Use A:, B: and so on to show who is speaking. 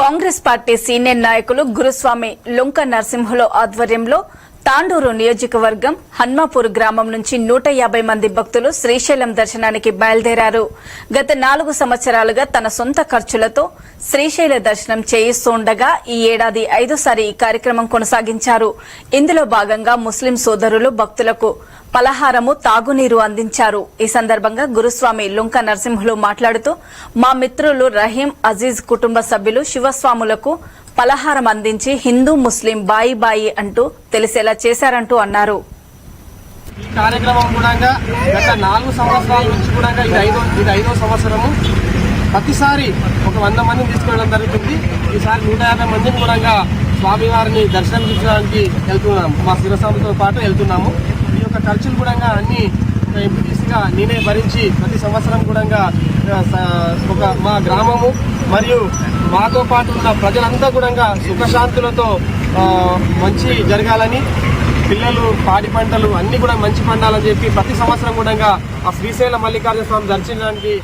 A: Congress party senior నాయకులు గురుస్వామి లుంక నరసింహుల ఆధ్వర్యంలో తాండూరు నియోజకవర్గం హన్మాపూర్ గ్రామం నుంచి నూట యాభై మంది భక్తులు శ్రీశైలం దర్శనానికి బయలుదేరారు. గత నాలుగు సంవత్సరాలుగా తన సొంత ఖర్చులతో శ్రీశైల దర్శనం చేయిస్తుండగా ఈ ఏడాది ఐదోసారి ఈ కార్యక్రమం కొనసాగించారు. ఇందులో భాగంగా ముస్లిం సోదరులు భక్తులకు పలహారము తాగునీరు అందించారు. ఈ సందర్భంగా గురుస్వామి లుంక నరసింహులు మాట్లాడుతూ మా మిత్రులు రహీం అజీజ్ కుటుంబ సభ్యులు శివస్వాములకు పలహారం అందించి హిందూ ముస్లిం బాయి బాయి అంటూ తెలిసేలా చేశారంటూ అన్నారు.
B: ఈ కార్యక్రమం కూడా గత నాలుగు సంవత్సరాల నుంచి కూడా ఇది ఐదో ఇది ఐదో సంవత్సరము. ప్రతిసారి ఒక వంద మందిని తీసుకెళ్ళడం జరుగుతుంది. ఈసారి నూట యాభై మందిని కూడా స్వామివారిని దర్శనం వెళ్తున్నాము. మా శిరస్వామితో పాటు వెళ్తున్నాము. ఈ యొక్క ఖర్చులు కూడా అన్ని ఎంపీటీసీగా నేనే భరించి ప్రతి సంవత్సరం కూడా ఒక మా గ్రామము మరియు మాతో పాటు ఉన్న ప్రజలంతా కూడా సుఖశాంతులతో మంచి జరగాలని పిల్లలు పాడి పంటలు అన్ని కూడా మంచి పండాలని చెప్పి ప్రతి సంవత్సరం కూడా ఆ శ్రీశైల మల్లికార్జున స్వామి దర్శించడానికి